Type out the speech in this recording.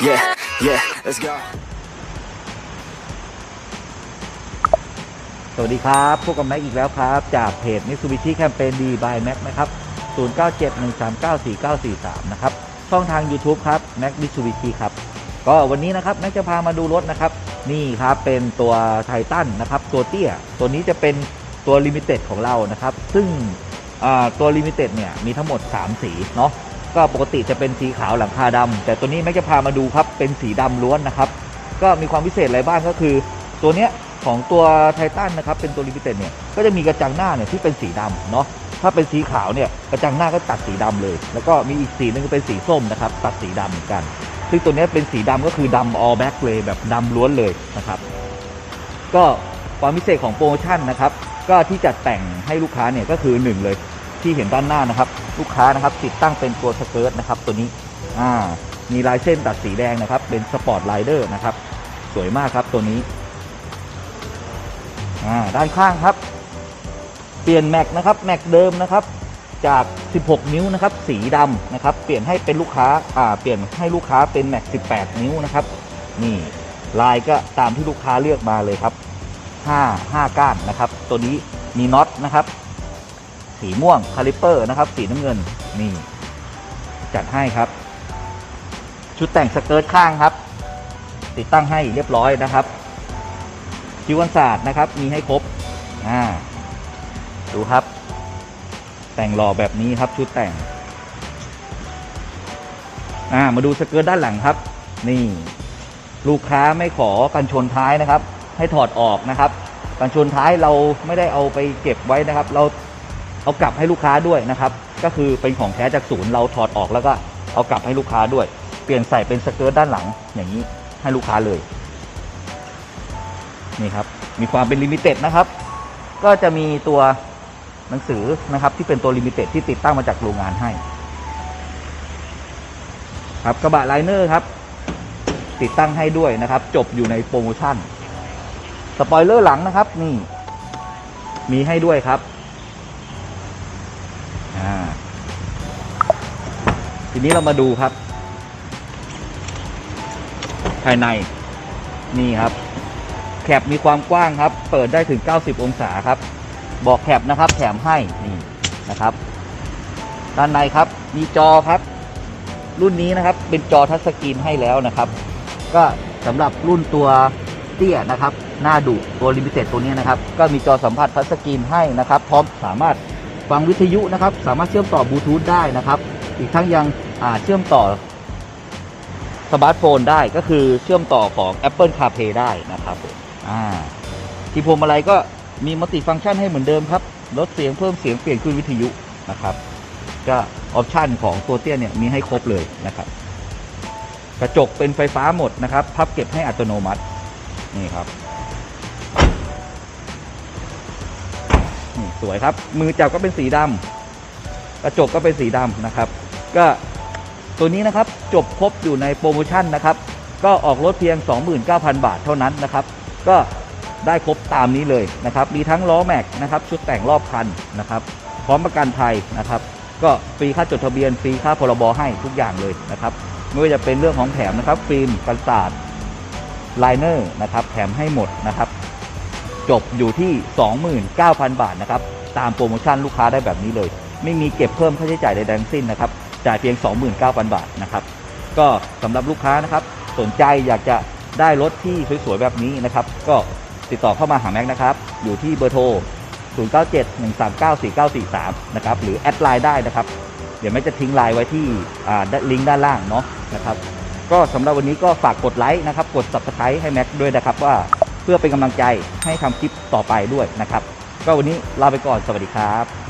Yeah, yeah, let's go. สวัสดีครับพบกับแม็กอีกแล้วครับ จากเพจ Mitsubishi Campaign D by Mac นะครับ 0971394943 นะครับ ช่องทาง YouTube ครับ Mac Mitsubishi ครับ ก็วันนี้นะครับ แม็กจะพามาดูรถนะครับ นี่ครับเป็นตัวไททันนะครับ ตัวเตี้ย ตัวนี้จะเป็นตัวลิมิเต็ดของเรานะครับ ซึ่งตัวลิมิเต็ดเนี่ยมีทั้งหมด 3 สีเนาะ ก็ปกติจะเป็นสีขาวหลังคาดำแต่ตัวนี้แม็กจะพามาดูครับเป็นสีดำล้วนนะครับ ก็มีความพิเศษอะไรบ้างก็คือ ตัวเนี้ยของตัวไททันนะครับเป็นตัวลิมิเต็ดเนี่ยก็จะมีกระจังหน้าเนี่ยที่เป็นสีดำเนาะถ้าเป็นสีขาวเนี่ยกระจังหน้าก็ตัดสีดำเลย แล้วก็มีอีกสีหนึงก็เป็นสีส้มนะครับตัดสีดำเหมือนกัน ซึ่งตัวเนี้ยเป็นสีดำก็คือดำ all black เลยแบบดำล้วนเลยนะครับ ก็ความพิเศษของโปรโมชั่นนะครับก็ที่จัดแต่งให้ลูกค้าเนี่ยก็คือหนึ่งเลย ที่เห็นด้านหน้านะครับ ลูกค้านะครับติดตั้งเป็นตัวสเกิร์ตนะครับตัวนี้อ่ามีลายเส้นตัดสีแดงนะครับ เป็นสปอร์ตไลเดอร์นะครับ สวยมากครับตัวนี้อ่าด้านข้างครับ เปลี่ยนแม็กนะครับแม็กเดิมนะครับ จาก 16 นิ้วนะครับ สีดำนะครับ เปลี่ยนให้เป็นลูกค้าอ่าเปลี่ยนให้ลูกค้าเป็นแม็ก 18 นิ้วนะครับ นี่ลายก็ตามที่ลูกค้าเลือกมาเลยครับ 5 5 ก้านนะครับ ตัวนี้มีน็อตนะครับ สีม่วงคาลิปเปอร์นะครับ สีน้ำเงินนี่ จัดให้ครับ ชุดแต่งสเกิร์ตข้างครับ ติดตั้งให้เรียบร้อยนะครับคิวอันศาสตร์นะครับ มีให้ครบอ่าดูครับ แต่งหล่อแบบนี้ครับชุดแต่งอ่ามาดูสเกิร์ตด้านหลังครับ นี่ ลูกค้าไม่ขอกันชนท้ายนะครับ ให้ถอดออกนะครับ กันชนท้ายเราไม่ได้เอาไปเก็บไว้นะครับ เรา เอากลับให้ลูกค้าด้วยนะครับ ก็คือเป็นของแท้จากศูนย์เราถอดออกแล้วก็เอากลับให้ลูกค้าด้วย เปลี่ยนใส่เป็นสเกิร์ตด้านหลังอย่างนี้ให้ลูกค้าเลยนี่ครับมีความเป็นลิมิเต็ดนะครับ ก็จะมีตัวหนังสือนะครับ ที่เป็นตัวลิมิเต็ดที่ติดตั้งมาจากโรงงานให้ ครับกระบะไลเนอร์ครับ ติดตั้งให้ด้วยนะครับ จบอยู่ในโปรโมชั่นสปอยเลอร์หลังนะครับ นี่ มีให้ด้วยครับ ทีนี้เรามาดูครับ ภายในนี่ครับ แคปมีความกว้างครับ เปิดได้ถึง 90 องศาครับ บอกแคปนะครับ แถมให้นี่นะครับ ด้านในครับ มีจอครับ รุ่นนี้นะครับ เป็นจอทัชสกรีนให้แล้วนะครับ ก็สำหรับรุ่นตัวเตี้ยนะครับ หน้าดุตัวลิมิเต็ดตัวนี้นะครับ ก็มีจอสัมผัสทัชสกรีนให้นะครับ พร้อมสามารถ ฟังวิทยุนะครับ สามารถเชื่อมต่อบลูทูธได้นะครับ อีกทั้งยังเชื่อมต่อสมาร์ทโฟนได้ก็คือเชื่อมต่อของ Apple CarPlay ได้นะครับที่พวงมาลัยก็มีมัลติฟังก์ชันให้เหมือนเดิมครับลดเสียงเพิ่มเสียงเปลี่ยนคลื่นวิทยุนะครับ ก็ออปชันของตัวเตี้ยเนี่ยมีให้ครบเลยนะครับ กระจกเป็นไฟฟ้าหมดนะครับ พับเก็บให้อัตโนมัตินี่ครับ นี่สวยครับ มือจับก็เป็นสีดำกระจกก็เป็นสีดำนะครับ ก็ตัวนี้นะครับจบครบอยู่ในโปรโมชั่นนะครับ ก็ออกรถเพียง 29,000 บาทเท่านั้นนะครับ ก็ได้ครบตามนี้เลยนะครับ มีทั้งล้อแม็กนะครับ ชุดแต่งรอบคันนะครับ พร้อมประกันภัยนะครับ ก็ฟรีค่าจดทะเบียนฟรีค่าพรบให้ทุกอย่างเลยนะครับ ไม่ว่าจะเป็นเรื่องของแถมนะครับ ฟิล์มกันศาสตร์ไลเนอร์นะครับ แถมให้หมดนะครับ จบอยู่ที่ 29,000 บาทนะครับ ตามโปรโมชั่นลูกค้าได้แบบนี้เลย ไม่มีเก็บเพิ่มค่าใช้จ่ายใดๆทั้งสิ้นนะครับ จ่ายเพียง 29,000 บาทนะครับ ก็สำหรับลูกค้านะครับ สนใจอยากจะได้รถที่สวยๆแบบนี้นะครับ ก็ติดต่อเข้ามาหาแม็กนะครับ อยู่ที่เบอร์โทร 0971394943 นะครับ หรือแอดไลน์ได้นะครับ เดี๋ยวแม็กจะทิ้งไลน์ไว้ที่ลิงก์ด้านล่างเนาะนะครับ ก็สำหรับวันนี้ก็ฝากกดไลค์นะครับ กด subscribe ให้แม็กด้วยนะครับว่า พื่อเป็นกำลังใจให้ทำคลิปต่อไปด้วยนะครับ ก็วันนี้ลาไปก่อนสวัสดีครับ